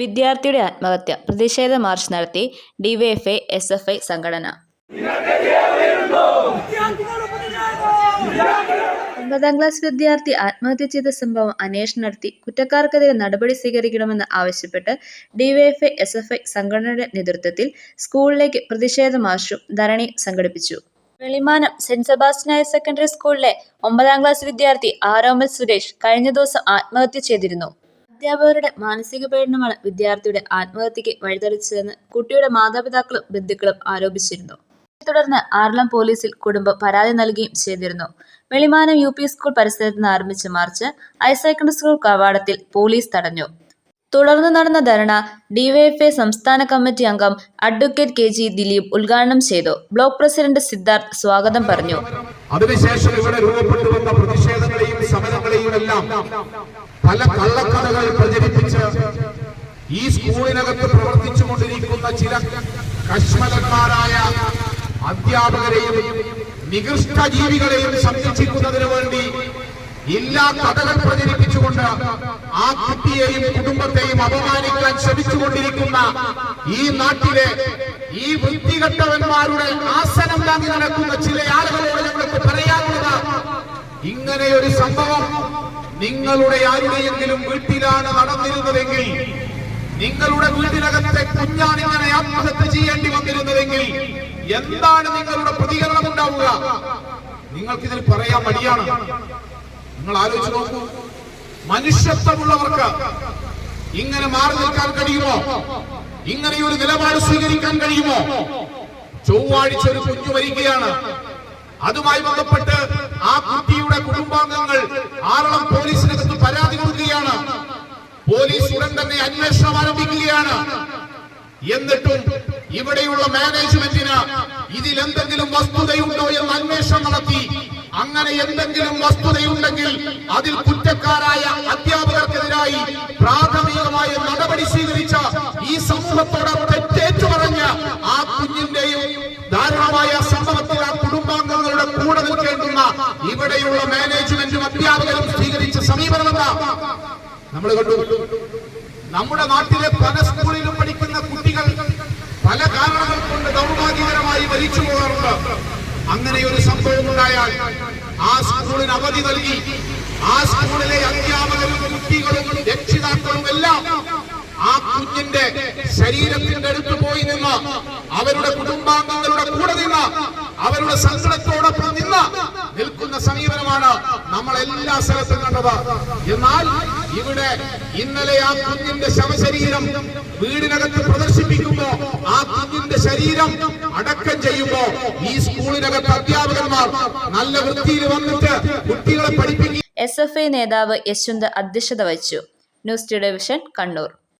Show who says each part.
Speaker 1: വിദ്യാർത്ഥിയുടെ ആത്മഹത്യ. പ്രതിഷേധ മാർച്ച് നടത്തി ഡിവൈഎഫ്ഐ എസ് എഫ് ഐ സംഘടന. ഒമ്പതാം ക്ലാസ് വിദ്യാർത്ഥി ആത്മഹത്യ ചെയ്ത സംഭവം അന്വേഷണം നടത്തി കുറ്റക്കാർക്കെതിരെ നടപടി സ്വീകരിക്കണമെന്ന് ആവശ്യപ്പെട്ട് ഡിവൈഎഫ്ഐ എസ് എഫ് ഐ സംഘടനയുടെ നേതൃത്വത്തിൽ സ്കൂളിലേക്ക് പ്രതിഷേധ മാർച്ചും ധരണിയും സംഘടിപ്പിച്ചു. Velimanam saint Sebastian higher secondary സ്കൂളിലെ ഒമ്പതാം ക്ലാസ് വിദ്യാർത്ഥി ആരോമൽ സുരേഷ് കഴിഞ്ഞ ദിവസം ആത്മഹത്യ ചെയ്തിരുന്നു. അധ്യാപകരുടെ മാനസിക പീഡനമാണ് വിദ്യാർത്ഥിയുടെ ആത്മഹത്യക്ക് വഴിതെളിച്ചതെന്ന് കുട്ടിയുടെ മാതാപിതാക്കളും ബന്ധുക്കളും ആരോപിച്ചിരുന്നു. തുടർന്ന് ആർളം പോലീസിൽ കുടുംബം പരാതി നൽകുകയും ചെയ്തിരുന്നു. വെളിമാനം യു പി സ്കൂൾ പരിസരത്ത് നിന്ന് ആരംഭിച്ച മാർച്ച് ഹയർ സെക്കൻഡറി സ്കൂൾ കവാടത്തിൽ പോലീസ് തടഞ്ഞു. തുടർന്ന് നടന്ന ധർണ ഡിവൈഎഫ്ഐ സംസ്ഥാന കമ്മിറ്റി അംഗം അഡ്വക്കേറ്റ് കെ ജി ദിലീപ് ഉദ്ഘാടനം ചെയ്തു. ബ്ലോക്ക് പ്രസിഡന്റ് സിദ്ധാർത്ഥ് സ്വാഗതം പറഞ്ഞു.
Speaker 2: അതിനുശേഷം ഇവിടെ രൂപപ്പെട്ടു വന്ന പ്രതിഷേധങ്ങളെയും സമരങ്ങളെയും എല്ലാം പല കള്ളക്കഥകൾ പ്രചരിപ്പിച്ച് ഈ സ്കൂളിനകത്ത് പ്രവർത്തിച്ചു കൊണ്ടിരിക്കുന്ന ചില കശ്മലന്മാരായ അധ്യാപകരെയും നികൃഷ്ട ജീവികളെയും സംരക്ഷിക്കുന്നതിന് വേണ്ടി എല്ലാ കഥകൾ പ്രചരിപ്പിച്ചുകൊണ്ട് ആ കുട്ടിയെയും കുടുംബത്തെയും അപമാനിക്കാൻ ശ്രമിച്ചുകൊണ്ടിരിക്കുന്ന ഈ നാട്ടിലെ ഈ വൃത്തികെട്ടവന്മാരുടെ ആസനം താങ്ങി നടക്കുന്ന ചില ആളുകളോട് ഞങ്ങൾക്ക് പറയാനുള്ളത് ഇങ്ങനെ ഒരു സംഭവം നിങ്ങളുടെ ആരുടെയെങ്കിലും വീട്ടിലാണ് നടന്നിരുന്നതെങ്കിൽ നിങ്ങളുടെ വീട്ടിനകത്തെ കുഞ്ഞാണ് ഇങ്ങനെ ആത്മഹത്യ ചെയ്യേണ്ടി വന്നിരുന്നതെങ്കിൽ എന്താണ് നിങ്ങളുടെ പ്രതികരണം ഉണ്ടാവുക? നിങ്ങൾക്കിതിൽ പറയാൻ മടിയാണ്. നിങ്ങൾ ആലോചിച്ച് നോക്കൂ. മനുഷ്യത്വമുള്ളവർക്ക് ഇങ്ങനെ മാറി നിൽക്കാൻ കഴിയുമോ? ഇങ്ങനെ ഒരു നിലപാട് സ്വീകരിക്കാൻ കഴിയുമോ? ചൊവ്വാഴ്ച ഒരു കുഞ്ഞു വരികയാണ് അതുമായി ബന്ധപ്പെട്ട് ആ കുട്ടിയുടെ കുടുംബാംഗങ്ങൾ ആറളം പോലീസിനകത്ത് പരാതി കൊടുക്കുകയാണ്. പോലീസ് ഉടൻ തന്നെ അന്വേഷണം ആരംഭിക്കുകയാണ്. എന്നിട്ടും ഇവിടെയുള്ള മാനേജ്മെന്റിന് ഇതിൽ എന്തെങ്കിലും വസ്തുതയുണ്ടോ എന്ന് അന്വേഷണം നടത്തി. അങ്ങനെ എന്തെങ്കിലും വസ്തുതയുണ്ടെങ്കിൽ അതിൽ കുറ്റക്കാരായ അധ്യാപകർക്കെതിരായി പ്രാഥമികമായ നടപടി സ്വീകരിച്ച ഈ സമൂഹത്തോട് തെറ്റേറ്റു പറഞ്ഞ ആ കുഞ്ഞിന്റെയും ദാരുണമായ സംഭവത്തിൽ ആ കുടുംബാംഗങ്ങളുടെ കൂടെ നിൽക്കേണ്ടുന്ന ഇവിടെയുള്ള മാനേജ്മെന്റും അധ്യാപകരും സ്വീകരിച്ച സമീപനം എന്താ? നമ്മൾ കണ്ടു. നമ്മുടെ നാട്ടിലെ പല സ്കൂളിലും പഠിക്കുന്ന കുട്ടികൾ പല കാരണങ്ങൾ കൊണ്ട് ദൗർഭാഗ്യകരമായി മരിച്ചു പോകാറുണ്ട്. അങ്ങനെ ഒരു സംഭവം ഉണ്ടായാൽ ആ സ്കൂളിന് അവധി നൽകി. ആ സ്കൂളിലെ അധ്യാപകരും കുട്ടികളും രക്ഷിതാക്കളും എല്ലാം ആ കുഞ്ഞിന്റെ ശരീരത്തിന്റെ അടുത്ത് പോയി നിന്ന് അവരുടെ കുടുംബാംഗങ്ങളുടെ കൂടെ നിന്ന് അവരുടെ സങ്കടത്തോടൊപ്പം നിന്ന് നിൽക്കുന്ന സമീപനമാണ് നമ്മൾ എല്ലാ സ്ഥലത്തും കണ്ടത്. എന്നാൽ ഇവിടെ ഇന്നലെ ആ കുഞ്ഞിന്റെ ശവശരീരം വീടിനകത്ത് പ്രദർശിപ്പിക്കുമ്പോ ആ കുഞ്ഞിന്റെ ശരീരം അടക്കം ചെയ്യുമ്പോ ഈ സ്കൂളിനകത്ത് അധ്യാപകന്മാർ നല്ല വൃത്തിയിൽ വന്നിട്ട് കുട്ടികളെ പഠിപ്പിക്കും
Speaker 1: എസ് എഫ് ഐ നേതാവ് യശ്വന്ത് അധ്യക്ഷത വഹിച്ചു. News division Kannur.